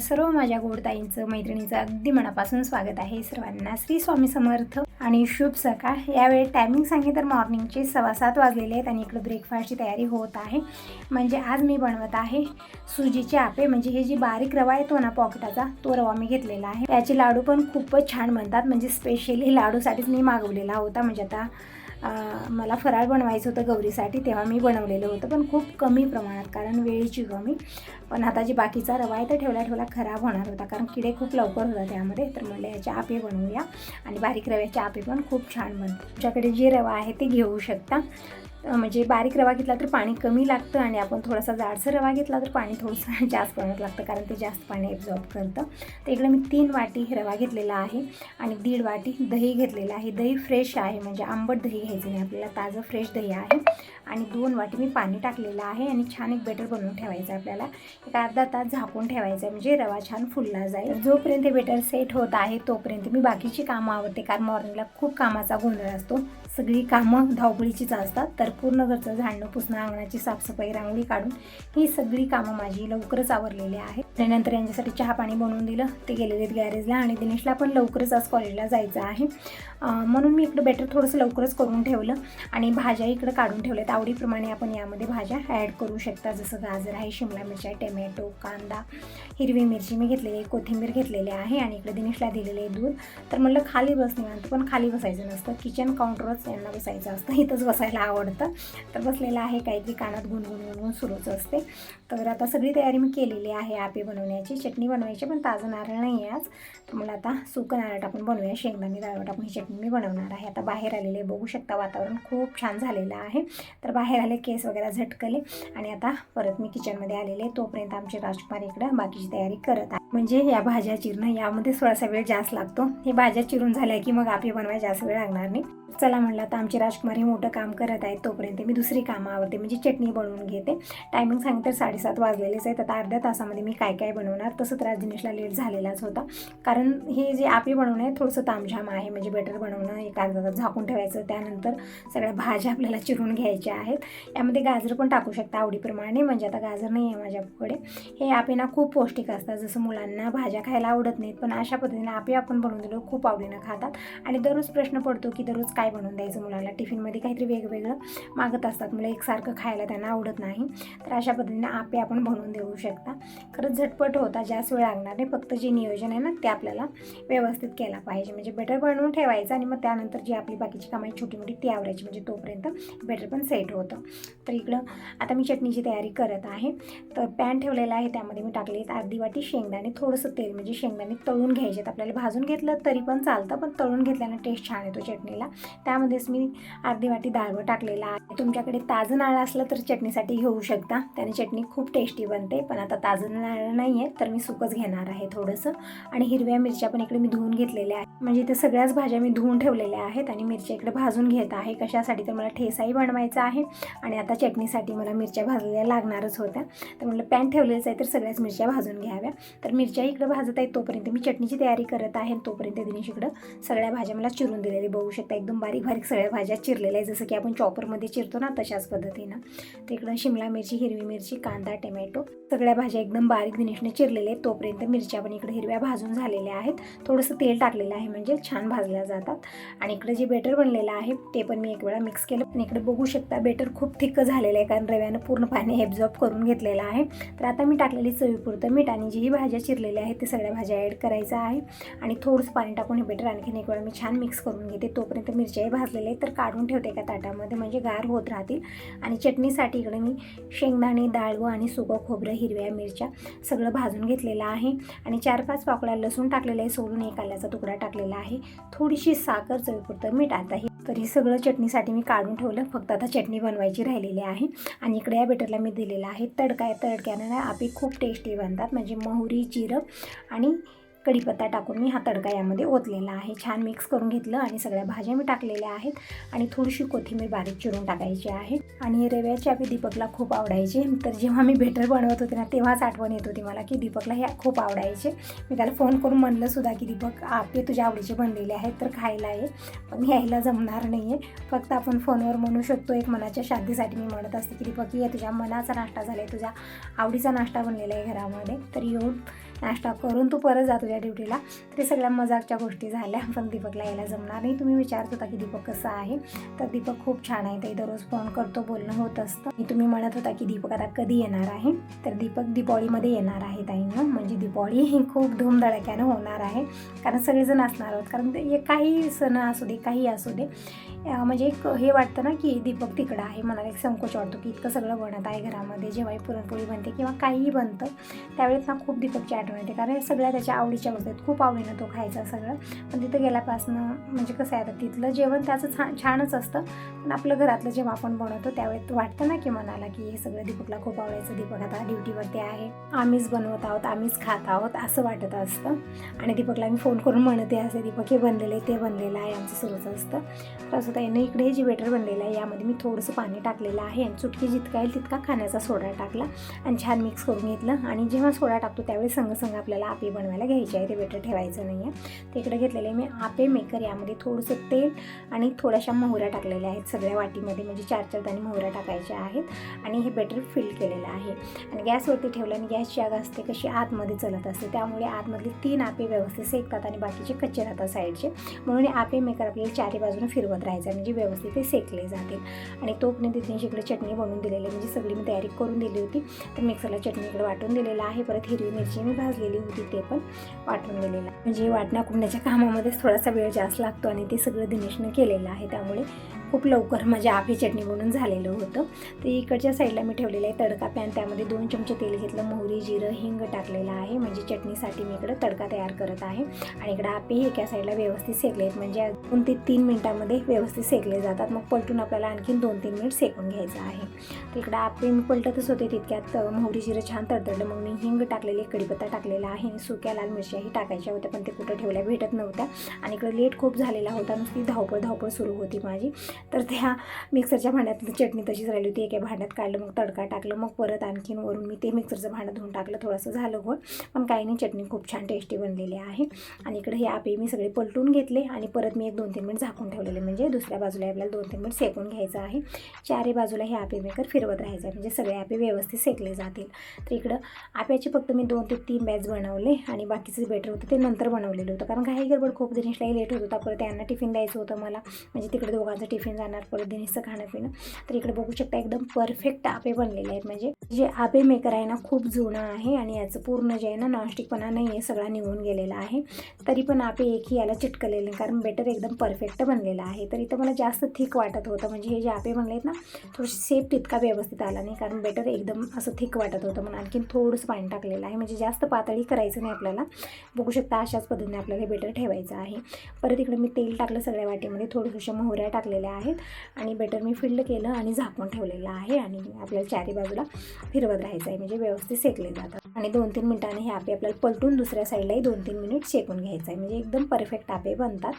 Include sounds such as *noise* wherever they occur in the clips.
सर्व माझ्या गोडताईंचं मैत्रिणीचं अगदी मनापासून स्वागत आहे सर्वांना. श्री स्वामी समर्थ आणि शुभ सकाळ. यावेळी टायमिंग सांगितलं तर मॉर्निंगचे सव्वा सात वाजलेले आहेत आणि इकडं ब्रेकफास्टची तयारी होत आहे. म्हणजे आज मी बनवत आहे सुजीचे आपे. म्हणजे हे जी बारीक रवा येतो ना पॉकेटाचा तो रवा मी घेतलेला आहे. याचे लाडू पण खूपच छान बनतात. म्हणजे स्पेशली लाडूसाठीच मी मागवलेला होता. म्हणजे आता मला फराळ बनवायचं होतं गौरीसाठी तेव्हा मी बनवलेलं होतं पण खूप कमी प्रमाणात कारण वेळेची कमी. पण आता जी बाकीचा रवा आहे तर ठेवला ठेवला खराब होणार होता कारण किडे खूप लवकर होतात त्यामध्ये. तर म्हणलं याचे आपे बनवूया. आणि बारीक रव्याचे आपे पण खूप छान बनतात. तुमच्याकडे जे रवा आहे ते घेऊ शकता. म्हणजे बारीक रवा घेतला तर पाणी कमी लागतं आणि आपण थोडासा जाडसर रवा घेतला तर पाणी थोडंसं *laughs* जास्त प्रमाणात लागतं कारण ते जास्त पाणी ॲब्झॉर्ब करतं. तर इकडे मी तीन वाटी रवा घेतलेला आहे आणि दीड वाटी दही घेतलेलं आहे. दही फ्रेश आहे म्हणजे आंबट दही घ्यायचं नाही आपल्याला ताजं फ्रेश दही आहे. आणि दोन वाटी मी पाणी टाकलेलं आहे आणि छान एक बेटर बनवून ठेवायचं आहे आपल्याला. एक अर्धा तास झाकून ठेवायचं आहे म्हणजे रवा छान फुलला जाईल. जोपर्यंत बेटर सेट होत आहे तोपर्यंत मी बाकीची कामं आवडते कारण मॉर्निंगला खूप कामाचा गोंधळ असतो. सगळी कामं धावपळीचीच असतात. तर पूर्ण घरचं झाडणं पुसणं अंगणाची साफसफाई रांगोळी काढून ही सगळी कामं माझी लवकरच आवरलेली आहेत. त्यानंतर यांच्यासाठी चहा पाणी बनवून दिलं. ते गेलेले आहेत गॅरेजला आणि दिनेशला पण लवकरच आज कॉलेजला जायचं आहे. म्हणून मी इकडं बेटर थोडंसं लवकरच करून ठेवलं आणि भाज्या इकडं काढून ठेवल्यात. आवडीप्रमाणे आपण यामध्ये भाज्या ॲड करू शकता. जसं गाजर आहे शिमला मिरची आहे टमॅटो कांदा हिरवी मिरची मी घेतलेली आहे कोथिंबीर घेतलेली आहे आणि इकडे दिनेशला दिलेले आहे दूध. तर म्हणलं खाली बस निवांत पण खाली बसायचं नसतं. किचन काउंटरच यांना बसायचं असतं. इथंच बसायला आवडतं. तर बसलेलं आहे काहीतरी कानात गुणगुण गुणगुण सुरूच असते. तर आता सगळी तयारी मी केलेली आहे आपे बनवण्याची. चटणी बनवायची पण ताजं नारळ नाही आहे आज. तर मला आता सुकं नारळ टाकून बनवूया. शेंगदाणे नारळ टाकून ही चटणी मी बनवणार आहे. आता बाहेर आलेले बघू शकता वातावरण खूप छान झालेलं आहे. तर बाहेर आले केस वगैरे झटकले आणि आता परत मी किचनमध्ये आलेले तोपर्यंत आमचे राजकुमार इकडं बाकीची तयारी करत आहे म्हणजे या भाज्या चिरणं यामध्ये थोडासा वेळ जास्त लागतो. हे भाज्या चिरून झाल्या की मग आपली बनवायला जास्त वेळ लागणार नाही. चला म्हणलं आता आमची राजकुमार हे मोठं काम करत आहेत तोपर्यंत मी दुसरी कामं आवडते म्हणजे चटणी बनवून घेते. टायमिंग सांगते तर साडेसात वाजलेलेच आहेत. आता अर्ध्या तासामध्ये मी काय काय बनवणार? तसं तर दिनेशला लेट झालेलाच होता. कारण हे जे आपे बनवणं आहे थोडंसं तामझाम आहे म्हणजे बेटर बनवणं एक अर्धा तास झाकून ठेवायचं. त्यानंतर सगळ्या भाज्या आपल्याला चिरून घ्यायच्या आहेत. यामध्ये गाजर पण टाकू शकता आवडीप्रमाणे म्हणजे आता गाजर नाही आहे माझ्याकडे. हे आपे ना खूप पौष्टिक असतात. जसं मुला मुलांना भाज्या खायला आवडत नाहीत पण अशा पद्धतीने आपे आपण बनवून दिलो खूप आवडीनं खातात. आणि दररोज प्रश्न पडतो की दररोज काय बनवून द्यायचं मुलाला? टिफिनमध्ये काहीतरी वेगवेगळं मागत असतात मुलं एकसारखं खायला त्यांना आवडत नाही. तर अशा पद्धतीने आपे आपण बनवून देऊ शकता. खरंच झटपट होता जास्त वेळ लागणार नाही फक्त जे नियोजन आहे ना ते आपल्याला व्यवस्थित केला पाहिजे. म्हणजे बेटर बनवून ठेवायचं आणि मग त्यानंतर जी आपली बाकीची कामं छोटी मोठी ती आवडायची म्हणजे तोपर्यंत बेटर पण सेट होतं. तर इकडं आता मी चटणीची तयारी करत आहे. तर पॅन ठेवलेला आहे त्यामध्ये मी टाकले अर्धी वाटी शेंगदाणे थोडंसं तेल म्हणजे शेंगदाणे तळून घ्यायचे आपल्याला भाजून घेतलं तरी पण चालतं पण तळून घेतल्यानं टेस्ट छान येतो चटणीला. त्यामध्येच मी अर्धी वाटी डाळवं टाकलेला आहे. तुमच्याकडे ताजं नारळ असलं तर चटणीसाठी घेऊ शकता. त्याने चटणी खूप टेस्टी बनते. पण आता ताजं नाळं नाही आहे तर मी सुकच घेणार आहे थोडंसं. आणि हिरव्या मिरच्या पण इकडे मी धुवून घेतलेल्या आहेत. म्हणजे इथे सगळ्याच भाज्या मी धुवून ठेवलेल्या आहेत आणि मिरच्या इकडे भाजून घेत आहे. कशासाठी तर मला ठेसाही बनवायचा आहे. आणि आता चटणीसाठी मला मिरच्या भाजलेल्या लागणारच होत्या. तर म्हटलं पॅन ठेवलेलंच आहे तर सगळ्याच मिरच्या भाजून घ्याव्या. तर मिरच्या इकडं भाजत आहेत तोपर्यंत. मी चटणीची तयारी करत आहे तोपर्यंत दिनेश इकडं सगळ्या भाज्या मला चिरून दिलेली बघू शकता एकदम बारीक बारीक सगळ्या भाज्या चिरलेल्या आहे जसं की आपण चॉपरमध्ये चिरतो ना तशाच पद्धतीनं. तर इकडं शिमला मिरची हिरवी मिरची कांदा टोमॅटो सगळ्या भाज्या एकदम बारीक दिनेशने चिरलेल्या आहेत. तोपर्यंत मिरच्या पण इकडे हिरव्या भाजून झालेल्या आहेत. थोडंसं तेल टाकलेलं आहे म्हणजे छान भाजल्या जातात. आणि इकडे जे बेटर बनलेलं आहे ते पण मी एक वेळा मिक्स केलं. आणि इकडे बघू शकता बेटर खूप थिक्क झालेलं आहे कारण रव्यानं पूर्ण पाणी ॲब्झॉर्ब करून घेतलेलं आहे. तर आता मी टाकलेली चवीपुरतं मीठ आणि जीही भाज्या चिरलेल्या आहेत ते सगळ्या भाज्या ॲड करायचं आहे. आणि थोडंसं पाणी टाकून हे बेटर आणखीन एक वेळा मी छान मिक्स करून घेते. तोपर्यंत मिरच्याही भाजलेल्या आहेत तर काढून ठेवते एका ताटामध्ये म्हणजे गार होत राहतील. आणि चटणीसाठी इकडे मी शेंगदाणे डाळवं आणि सुकं खोबरं हिरव्या मिरच्या सगळं भाजून घेतलेलं आहे. आणि चार पाच पाकळ्या लसूण टाकलेलं आहे सोडून एक आल्याचा तुकडा टाकलेला आहे. थोडीशी साखर चवीपुरतं मीठ आता हे तर हे सगळं चटणीसाठी मी काढून ठेवलं. फक्त आता चटणी बनवायची राहिलेली आहे. आणि इकडे या बेटरला मी दिलेला आहे तडका. आहे तडक्यानं आपी खूप टेस्टी बनतात. म्हणजे मोहरी जिरं आणि कढीपत्ता टाकून मी हा तडका यामध्ये ओतलेला आहे. छान मिक्स करून घेतलं आणि सगळ्या भाज्या मी टाकलेल्या आहेत आणि थोडीशी कोथिंबीर बारीक चिरून टाकायची आहे. आणि रव्याची आपली दीपकला खूप आवडायचे. तर जेव्हा मी बेटर बनवत होते ना तेव्हाच आठवण येत होती मला की दीपकला हे खूप आवडायचे. मी त्याला फोन करून म्हणलं सुद्धा की दीपक आपले तुझ्या आवडीचे बनलेले आहेत तर खायला ये. पण यायला जमणार नाही आहे फक्त आपण फोनवर म्हणू शकतो एक मनाच्या शादीसाठी मी म्हणत असते की दीपक ये तुझ्या मनाचा नाश्ता झाला आहे तुझ्या आवडीचा नाश्ता बनलेला आहे घरामध्ये. तर येऊन नाश्ता करून तू परत जा तुझ्या ड्युटीला. तरी सगळ्या मजाकच्या गोष्टी झाल्या पण दीपकला यायला जमणार नाही. तुम्ही विचारत होता की दीपक कसं आहे? तर दीपक खूप छान आहे. ते दररोज फोन करतो बोलणं होत असतं. तुम्ही म्हणत होता की दीपक आता कधी येणार आहे? तर दीपक दीपावलीमध्ये येणार आहे ताईंना. बॉडी दीपावली ही खूप धूमधडाक्यानं होणार आहे. कारण सगळेजण असणार आहोत. कारण ते काही सण असू दे काही असू दे म्हणजे एक हे वाटतं ना की दीपक तिकडं आहे मनाला एक संकोच वाटतो की इतकं सगळं बनत आहे घरामध्ये जेव्हाही पुरणपोळी बनते किंवा काहीही बनतं त्यावेळेस ना खूप दीपकची आठवण येते. कारण सगळ्या त्याच्या आवडीच्या वस्तू आहेत. खूप आवडीनं तो खायचा सगळं. पण तिथं गेल्यापासून म्हणजे कसं आहे आता तिथलं जेवण त्याचं छान छानच असतं. पण आपलं घरातलं जेव्हा आपण बनवतो त्यावेळेस वाटतं ना की मनाला की हे सगळं दीपकला खूप आवडायचं. दीपक आता ड्युटीवरती आहे. आम्हीच बनवत आहोत आम्हीच खात आहोत असं वाटत असतं. आणि दीपकला मी फोन करून म्हणते असे दीपक हे बनलेलं आहे ते बनलेलं आहे आमचं सुरूच असतं. तर असं त्यानं इकडे हे जे बेटर बनलेलं आहे यामध्ये मी थोडंसं पाणी टाकलेलं आहे आणि चुटकी जितका येईल तितका खाण्याचा सोडा टाकला आणि छान मिक्स करून घेतलं. आणि जेव्हा सोडा टाकतो त्यावेळी संग आपल्याला आपे बनवायला घ्यायचे आहे ते बेटर ठेवायचं नाही आहे. ते इकडे घेतलेलं आहे मी आपे मेकर यामध्ये थोडंसं तेल आणि थोड्याशा मोहऱ्या टाकलेल्या आहेत सगळ्या वाटीमध्ये म्हणजे चार चार दाणे मोहऱ्या टाकायच्या आहेत आणि हे बेटर फिल केलेलं आहे. आणि गॅसवरती ठेवलं आणि गॅसची आग असते कशी आतमध्ये चलत असते. त्यामुळे आतमधले तीन आपे व्यवस्थित शेकतात आणि बाकीचे कच्चे राहतात साईडचे. म्हणून आपे मेकर आपल्याला चारी बाजूने फिरवत राहायचं म्हणजे व्यवस्थित ते सेकले जातील. आणि तोपने तिथे इकडे चटणी बनवून दिलेली आहे. म्हणजे सगळी मी तयारी करून दिली होती. तर मिक्सरला चटणी इकडे वाटून दिलेलं आहे. परत हिरवी मिरची मी भाजलेली होती ते पण वाटून दिलेलं म्हणजे वाटण्या कुंडण्याच्या कामामध्येच थोडासा वेळ जास्त लागतो आणि ते सगळं दिनेशनं केलेलं आहे. त्यामुळे खूप लवकर माझे आपे चटणी बनून झालेलं होतं. तर इकडच्या साईडला मी ठेवलेलं आहे तडका पॅन त्यामध्ये दोन चमचे तेल घेतलं मोहरी जिरं हिंग टाकलेलं आहे. म्हणजे चटणीसाठी मी इकडं तडका तयार करत आहे. आणि इकडं आपे एका साईडला व्यवस्थित सेकले आहेत. म्हणजे दोन ते तीन मिनटामध्ये व्यवस्थित सेकले जातात. मग पलटून आपल्याला आणखीन दोन तीन मिनिट सेकून घ्यायचं आहे. तर इकडं आपे मी पलटतच होते तितक्यात. मोहरी जिरं छान तडतडलं. मग मी हिंग टाकलेली कढीपत्ता टाकलेला आहे. आणि सुक्या लाल मिरच्याही टाकायच्या होत्या पण ते कुठं ठेवल्या भेटत नव्हत्या. आणि इकडं लेट खूप झालेला होता. नुसती धावपळ धावपळ सुरू होती माझी. तर त्या मिक्सरच्या भांड्यात चटणी तशीच राहिली होती. एका भांड्यात काढलं मग तडका टाकलं मग परत आणखीन वरून मी ते मिक्सरचं भांडं धुवून टाकलं. थोडंसं झालं गोड पण काही नाही चटणी खूप छान टेस्टी बनलेली आहे. आणि इकडे हे आपे मी सगळे पलटून घेतले आणि परत मी एक दोन तीन मिनिट झाकून ठेवलेले. म्हणजे दुसऱ्या बाजूला आपल्याला दोन तीन मिनिट सेकून घ्यायचं आहे. चारही बाजूला हे आपे मेकर फिरवत राहायचं आहे. म्हणजे सगळे आपे व्यवस्थित सेकले जातील. तर इकडं आप्याचे फक्त मी दोन ते तीन बॅच बनवले आणि बाकीचं बेटर होतं ते नंतर बनवलेलं होतं. कारण काही गडबड खूप दिनेशलाही लेट होत होता. परत त्यांना टिफिन द्यायचं होतं मला. म्हणजे तिकडे दोघांचं टिफिन जाणार परत दिनेशचं खाणं पिणं तर इकडे बघू शकता एकदम परफेक्ट आपे बनलेले आहेत. म्हणजे जे आपे मेकर आहे ना खूप जुनं आहे आणि याचं पूर्ण जे आहे ना नॉनस्टिकपणा नाही आहे सगळा निघून गेलेला आहे. तरी पण आपे एकही याला चिटकलेले नाही कारण बेटर एकदम परफेक्ट बनलेलं आहे. तर इथं मला जास्त थिक वाटत होतं. म्हणजे हे जे आपे बनले आहेत ना थोडीशी सेप तितका व्यवस्थित आला नाही कारण बेटर एकदम असं थिक वाटत होतं. म्हणून आणखीन थोडंसं पाणी टाकलेलं आहे. म्हणजे जास्त पातळी करायचं नाही आपल्याला. बघू शकता अशाच पद्धतीने आपल्याला हे बेटर ठेवायचं आहे. परत इकडे मी तेल टाकलं सगळ्या वाटीमध्ये. थोडंसं मोहऱ्या टाकलेल्या आहेत आणि बेटर मी फिल्ड केलं आणि झाकून ठेवलेलं आहे. आणि आपल्याला चारी बाजूला फिरवत राहायचं आहे. म्हणजे व्यवस्थित सेकले जातात आणि दोन तीन मिनिटांनी हे आपे आपल्याला पलटून दुसऱ्या साईडलाही दोन तीन मिनिट शेकून घ्यायचं आहे. म्हणजे एकदम परफेक्ट आपे बनतात.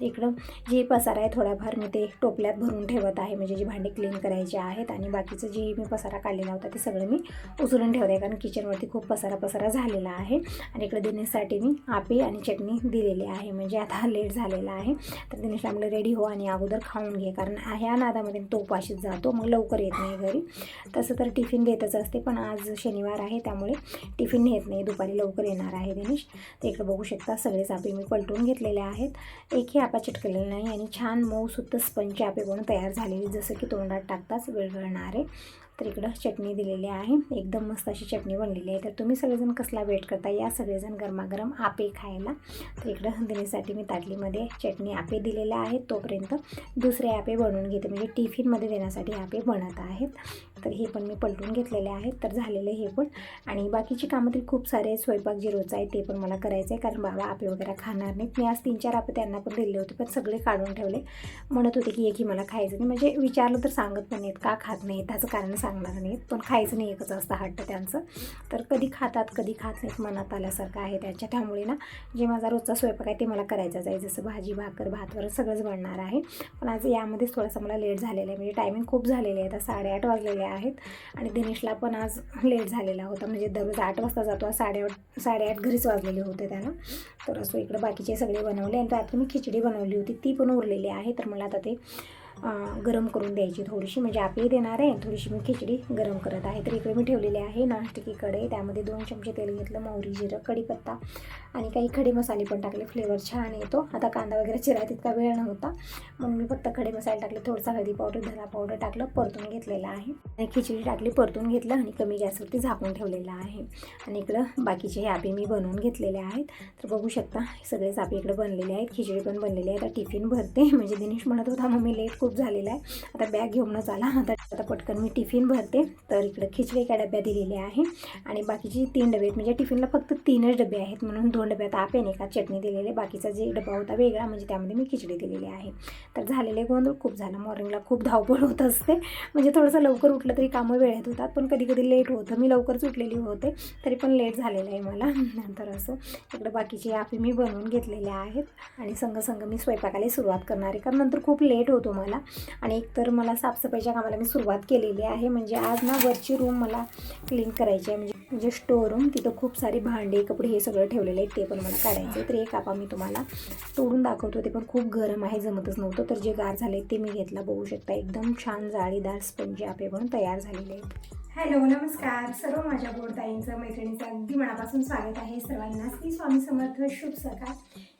तर इकडं जे पसारा आहे थोडाफार मी ते टोपल्यात भरून ठेवत आहे. म्हणजे जी भांडी क्लीन करायची आहेत आणि बाकीचं जे मी पसारा काढलेला होता ते सगळं मी उचलून ठेवत आहे. कारण किचनवरती खूप पसारा पसारा झालेला आहे. आणि इकडे दिनेशसाठी मी आपे आणि चटणी दिलेली आहे. म्हणजे आता लेट झालेला आहे. तर दिनेश आपलं रेडी हो आणि अगोदर खाऊन घे कारण ह्या नादामध्ये तो उपाशीच जातो मग लवकर येत नाही घरी. तसं तर टिफिन देतच असते पण आज शनिवार आहे त्यामुळे टिफिन नेत नाही. दुपारी लवकर येणार आहे दिनेश ते इकडे बघू शकता. सगळे चापे मी पलटून घेतलेले आहेत. एकही आपा चिटकलेला नाही आणि छान मऊ सुद्ध चापे आपे बनून तयार झालेली जसं की तोंडात टाकताच वेळवळणारे तर इकडं चटणी दिलेली आहे. एकदम मस्त अशी चटणी बनलेली आहे. तर तुम्ही सगळेजण कसला वेट करता? या सगळेजण गरमागरम आपे खायला. तर इकडं देण्यासाठी मी ताटलीमध्ये चटणी आपे दिलेल्या आहेत. तोपर्यंत दुसरे आपे बनवून घेते. म्हणजे टिफिनमध्ये देण्यासाठी आपे बनत आहेत. तर हे पण मी पलटून घेतलेले आहेत. तर झालेले हे पण. आणि बाकीची कामं तरी खूप सारे स्वयंपाक जे रोज आहे ते पण मला करायचं आहे. कारण बाबा आपे वगैरे खाणार नाहीत. मी आज तीन चार आपे त्यांना पण दिले होते. पण सगळे काढून ठेवले. म्हणत होते की एकही मला खायचं नाही. म्हणजे विचारलं तर सांगत पण नाहीत का खात नाहीत. त्याचं कारण सांगणार नाही पण खायचं नाही एकच असतं हट्ट त्यांचं. तर कधी खातात कधी खात नाहीत मनात आल्यासारखं आहे त्यांच्या. त्यामुळे ना जे माझा रोजचा स्वयंपाक आहे ते मला करायचं आहे. जसं भाजी भाकर भातवर सगळंच बनणार आहे. पण आज यामध्येच थोडासा मला लेट झालेला आहे. म्हणजे टायमिंग खूप झालेले आहे. आता साडेआठ वाजलेले आहेत आणि दिनेशला पण आज लेट झालेला होता. म्हणजे दररोज आठ वाजता जातो. साडेआठ साडेआठ घरीच वाजलेले होते त्यानं. तर असं इकडं बाकीचे सगळे बनवले आणि रात्री मी खिचडी बनवली होती. ती पण उरलेली आहे. तर मला आता ते गरम करून द्यायची थोडीशी म्हणजे आपली देणार आहे थोडीशी मी खिचडी गरम करत आहे. तर इकडे मी ठेवलेली आहे नाष्टिकीकडे कढई त्यामध्ये दोन चमचे तेल घेतलं मोहरी जिरं कढीपत्ता आणि काही खडे मसाले पण टाकले. फ्लेवर छान येतो. आता कांदा वगैरे चिराय तितका वेळ नव्हता. म्हणून मी फक्त खडे मसाले टाकले थोडंसं हळदी पावडर धना पावडर टाकलं परतून घेतलेलं आहे. आणि खिचडी टाकली परतून घेतलं आणि कमी गॅसवरती झाकून ठेवलेलं आहे. आणि इकडं बाकीचे हे आपे मी बनवून घेतलेले आहेत. तर बघू शकता सगळेच आपे इकडे बनलेले आहेत. खिचडी पण बनलेली आहे. आता टिफिन भरते. म्हणजे दिनेश म्हणत होता मम्मी लेट खूप झालेला आहे. आता बॅग घेऊनच आला आता आता पटकन मी टिफिन भरते. तर इकडं खिचडी एका डब्यात दिलेले आहे. आणि बाकीचे तीन डबे आहेत. म्हणजे टिफिनला फक्त तीनच डबे आहेत. म्हणून दोन डब्यात आपे नाही का चटणी दिलेली बाकीचा जे डबा होता वेगळा म्हणजे त्यामध्ये मी खिचडी दिलेली आहे. तर झालेले गोंधळ खूप झाला. मॉर्निंगला खूप धावपळ होत असते. म्हणजे थोडंसं लवकर उठलं तरी कामं वेळेत होतात. पण कधी कधी लेट होतं. मी लवकरच उठलेली होते. तरी पण लेट झालेलं आहे मला. नंतर असं इकडं बाकीचे आपे मी बनवून घेतलेले आहेत. आणि संघ संघ मी स्वयंपाकाला सुरुवात करणार आहे. कारण नंतर खूप लेट होतो मला. आणि एकतर मला साफसफाईच्या कामाला मी सुरुवात केलेली आहे. म्हणजे आज ना वरची रूम मला क्लीन करायची आहे. म्हणजे म्हणजे स्टोअर रूम तिथं खूप सारी भांडे कपडे हे सगळं ठेवलेलं आहे ते पण मला काढायचे तर एक कापा मी तुम्हाला तोडून दाखवतो. ते पण खूप गरम आहे जमतच नव्हतं. तर जे गार झाले ते मी घेतला. बघू शकता एकदम छान जाळीदार स्पंजी आपे पण तयार झालेले आहेत. हॅलो नमस्कार. सर्व माझ्या गोडताईंचं मैत्रिणीचं अगदी मनापासून स्वागत आहे. सर्वांना श्री स्वामी समर्थ. शुभ सकाळ.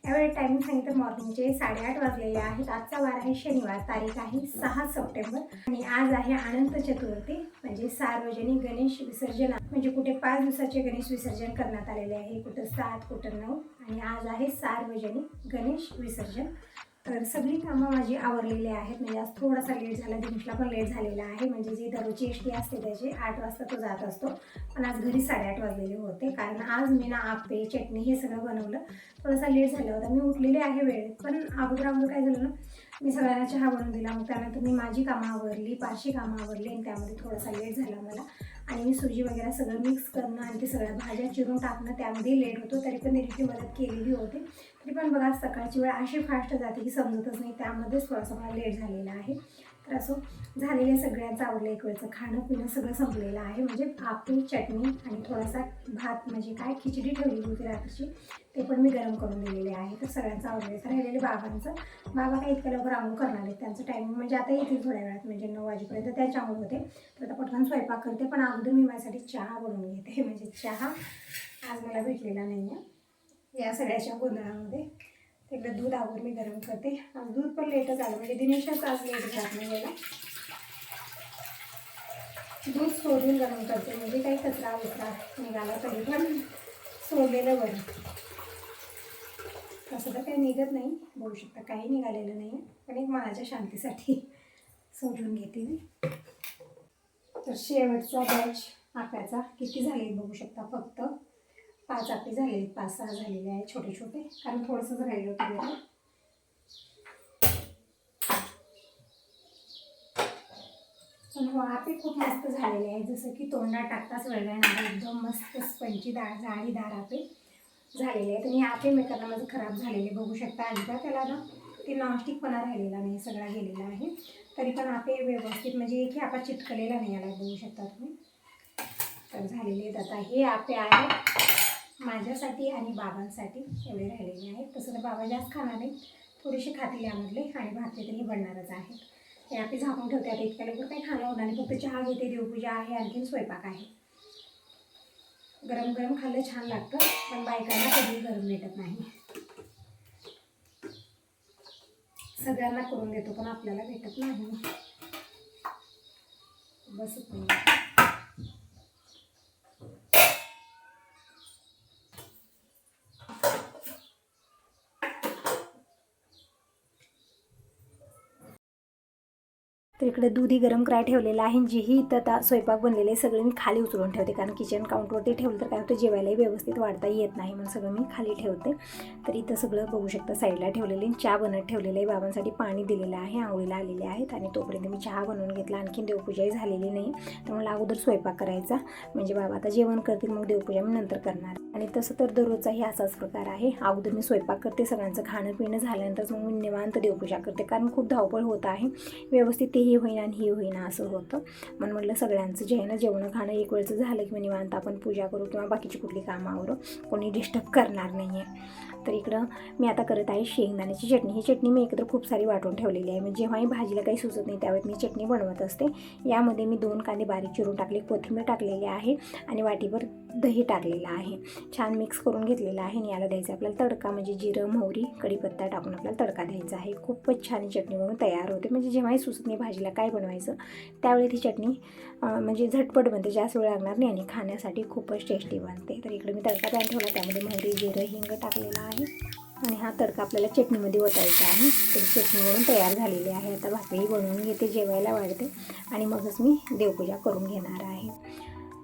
त्यावेळी टायमिंग सांगितलं मॉर्निंगचे साडेआठ वाजलेले आहेत आजचा वार आहे शनिवार. तारीख आहे सहा सप्टेंबर. आणि आज आहे अनंत चतुर्थी. म्हणजे सार्वजनिक गणेश विसर्जन. म्हणजे कुठे पाच दिवसाचे गणेश विसर्जन करण्यात आलेले आहे. कुठं सात कुठं नऊ. आणि आज आहे सार्वजनिक गणेश विसर्जन. तर सगळी कामं माझी आवरलेली आहेत. म्हणजे आज थोडासा लेट झाला दिवसला पण लेट झालेला आहे. म्हणजे जी दररोजची एस टी असते त्याची आठ वाजता तो जात असतो. पण आज घरी साडेआठ वाजलेले होते. कारण आज मी ना आपे चटणी हे सगळं बनवलं. थोडासा लेट झाला होता. मी उठलेले आहे वेळेत. पण अगोदर अगोदर काय झालं ना मी सगळ्यांना चहा बनवून दिला. मग त्यानंतर मी माझी कामं आवरली पाचशे कामं आवरली आणि त्यामध्ये थोडासा लेट झाला मला. आणि मी सुजी वगैरे सगळं मिक्स करणं आणि ते सगळ्या भाज्या चिरून टाकणं त्यामध्ये लेट होतो. तरी पण निरीची मदत केलेली होती. तरी पण बघा सकाळची वेळ अशी फास्ट जाते की समजतच नाही. त्यामध्येच थोडासा मला लेट झालेला आहे. तर असो झालेल्या सगळ्यांचं आवडलं एक वेळचं खाणं पिणं सगळं संपलेलं आहे. म्हणजे आपली चटणी आणि थोडासा भात म्हणजे काय खिचडी ठेवलेली होती रात्रीची ते पण मी गरम करून दिलेले आहे. तर सगळ्यांचं आवडलं तर राहिलेले बाबांचं. बाबा काय इतक्या लवकर आंघोळ करणार आहेत? त्यांचं टायमिंग म्हणजे आता येतील थोड्या वेळात म्हणजे नऊ वाजेपर्यंत. त्याच्या आंघोळ होते. तर आता पटकन स्वयंपाक करते पण अगोदर मी माझ्यासाठी चहा बनवून घेते. *laughs* म्हणजे चहा आज मला भेटलेला नाही आहे या सगळ्याच्या गोंधळामध्ये. तिकडे दूध आवर मी गरम करते. आणि दूध पण लेटच आलं म्हणजे दिनेशच आज लेट जात नाही याला दूध सोडून गरम करते म्हणजे काही कचरा उचरा निघाला तरी पण सोडलेलं बरं. तसं तर काही निघत नाही बघू शकता काही निघालेलं नाही. आहे पण एक मनाच्या शांतीसाठी सोडून घेते मी. तर शेवटचा बॅच आप्याचा. किती झाले बघू शकता फक्त? पाच आपे झाले पाच सहा झालेले आहेत छोटे छोटे. कारण थोडंसंच राहिलं होतं जरा. पण हो, आपे खूप मस्त झालेले आहे. जसं की तोंडात टाकताच वळणार एकदम मस्त स्पंची डाळ जाळीदार आपे झालेले आहेत. आणि आपे मेकरला माझं खराब झालेले बघू शकता अजिबात त्याला ना ते नॉनस्टिकपणा राहिलेला नाही सगळा गेलेला आहे. तरी पण आपे व्यवस्थित म्हणजे की आपा चिटकलेला नाही याला बघू शकता तुम्ही. तर झालेले आहेत. आता हे आपे आहे माझ्यासाठी आणि बाबांसाठी एवढे राहिलेले आहेत. तसं तर बाबा जास्त खाणार नाही थोडेसे खातील यामधले आणि भाकरी तरी बनणारच आहेत. ते आपली झाकून ठेवते आता इतक्या लवकर काही खाणं होणार नाही फक्त चहा घेते. देवपूजा आहे. आणखीन स्वयंपाक आहे. गरम गरम खाल्लं छान लागतं. पण बायकांना कधी गरम भेटत नाही. सगळ्यांना करून देतो पण आपल्याला भेटत नाही. बसत नाही तर इकडे दूधही गरम करायला ठेवलेलं आहे. जेही इथं आता स्वयंपाक बनलेले सगळे मी खाली उचलून ठेवते. कारण किचन काउंटरवरती ठेवलं तर काय होतं? जेवायलाही व्यवस्थित वाढता येत नाही. म्हणून सगळं मी खाली ठेवते. तर इथं सगळं बघू शकता साईडला ठेवलेले चहा बनत ठेवलेलं आहे. बाबांसाठी पाणी दिलेलं आहे. आंघोळीला आलेले आहेत. आणि तोपर्यंत मी चहा बनवून घेतला. आणखीन देवपूजाही झालेली नाही. त्यामुळे अगोदर स्वयंपाक करायचा. म्हणजे बाबा आता जेवण करतील मग देवपूजा मी नंतर करणार. आणि तसं तर दररोजचाही असाच प्रकार आहे. अगोदर मी स्वयंपाक करते. सगळ्यांचं खाणं पिणं झाल्यानंतर मग मी निवांत देवपूजा करते. कारण खूप धावपळ होत आहे. व्यवस्थित तेही होईना आणि ही होईना असं होतं. म्हणून म्हटलं सगळ्यांचं जे आहे ना जेवणं खाणं एक वेळचं झालं की निवांत आपण पूजा करू किंवा बाकीची कुठली कामं आवरू कोणी डिस्टर्ब करणार नाही आहे तर इकडं मी आता करत आहे शेंगदाण्याची चटणी. ही चटणी मी एकत्र खूप सारी वाटून ठेवलेली आहे. म्हणजे जेव्हाही भाजीला काही सुचत नाही त्यावेळेस मी चटणी बनवत असते. यामध्ये मी दोन कांदे बारीक चिरून टाकले कोथिंबीर टाकलेली आहे आणि वाटीवर दही टाकलेलं आहे. छान मिक्स करून घेतलेलं आहे आणि याला द्यायचं आपल्याला तडका म्हणजे जिरं मोहरी कढीपत्ता टाकून आपल्याला तडका द्यायचा आहे. खूपच छान चटणी बनवून तयार होते. म्हणजे जेव्हाही सुचत नाही भाजीला काय बनवायचं त्यावेळी ती चटणी म्हणजे झटपट बनते. जास्त वेळ लागणार नाही आणि खाण्यासाठी खूपच टेस्टी बनते. तर इकडे मी तडका पॅन ठेवला. त्यामध्ये मोहरी जिरं हिंग टाकलेलं आहे. आणि हा तडका आपल्याला चटणीमध्ये ओतायचा आहे. तर चटणी म्हणून तयार झालेली आहे. आता भाकरी बनवून घेते जेवायला वाढते. आणि मगच मी देवपूजा करून घेणार आहे.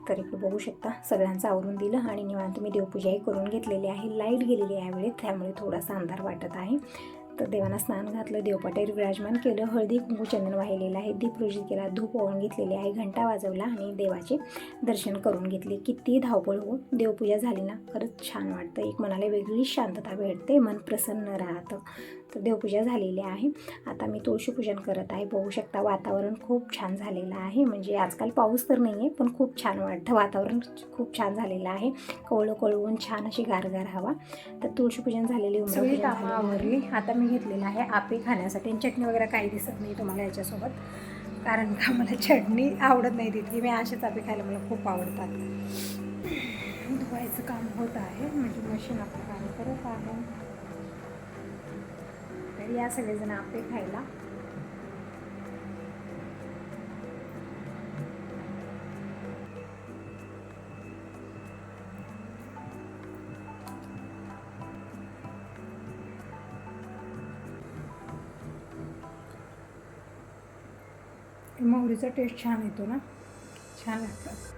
तर इकडे बघू शकता सगळ्यांचं आवरून दिलं आणि निवांत मी देवपूजाही करून घेतलेली आहे. लाइट गेलेली आहे वेळेत त्यामुळे थोडासा अंधार वाटत आहे. तर देवांना स्नान घातलं देवपाटेर विराजमान केलं हळदी कुंकू चंदन वाहिलेलं आहे दीप रोजित केला धूप ओळून घेतलेली आहे घंटा वाजवला आणि देवाचे दर्शन करून घेतले. किती धावपळ हो देवपूजा झाली ना खरंच छान वाटतं. एक मनाला वेगळी शांतता भेटते मन प्रसन्न राहतं. तर देवपूजा झालेली आहे. आता मी तुळशीपूजन करत आहे. बघू शकता वातावरण खूप छान झालेलं आहे. म्हणजे आजकाल पाऊस तर नाही आहे पण खूप छान वाटतं. वातावरण खूप छान झालेलं आहे. कवळं कळवून छान अशी गारगार हवा. तर तुळशीपूजन झालेली कामं आहे. आवरली. आता मी घेतलेलं आहे आपे खाण्यासाठी. चटणी वगैरे काही दिसत नाही तुम्हाला याच्यासोबत. कारण का मला चटणी आवडत नाही तितकी. मी असेच आपे खायला मला खूप आवडतात. धुवायचं काम होत आहे. म्हणजे मशीन आपलं काम करत आहे या सगळेजण आपे खायला. मोहरीचा टेस्ट छान येतो ना? छान लागतात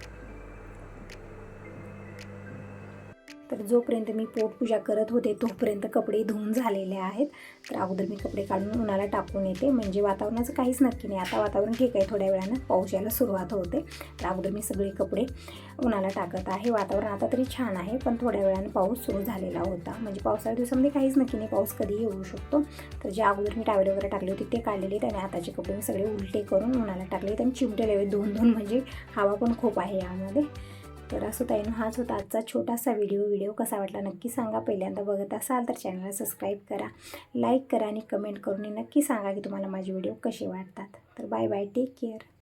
तर जोपर्यंत मी पोटपूजा करत होते तोपर्यंत कपडे धुवून झालेले आहेत. तर अगोदर मी कपडे काढून उन्हाला टाकून येते. म्हणजे वातावरणाचं काहीच नक्की नाही. आता वातावरण ठीक आहे. थोड्या वेळानं पाऊस यायला सुरुवात होते. तर अगोदर मी सगळे कपडे उन्हाला टाकत आहे. वातावरण आता तरी छान आहे पण थोड्या वेळानं पाऊस सुरू झालेला होता. म्हणजे पावसाळ्या दिवसामध्ये काहीच नक्की नाही. पाऊस कधीही येऊ शकतो. तर जे अगोदर मी टावेल वगैरे टाकले होते ते काढलेले आहेत आणि आताचे कपडे मी सगळे उलटे करून उन्हाला टाकले. आणि चिमटे लेवे दोन दोन म्हणजे हवा पण खूप आहे यामध्ये. तर असं ताईनं हाच होता आजचा छोटासा व्हिडिओ व्हिडिओ कसा वाटला नक्की सांगा. पहिल्यांदा बघत असाल तर चॅनलला सबस्क्राईब करा लाईक करा आणि कमेंट करून नक्की सांगा की तुम्हाला माझे व्हिडिओ कसे वाटतात. तर बाय बाय टेक केअर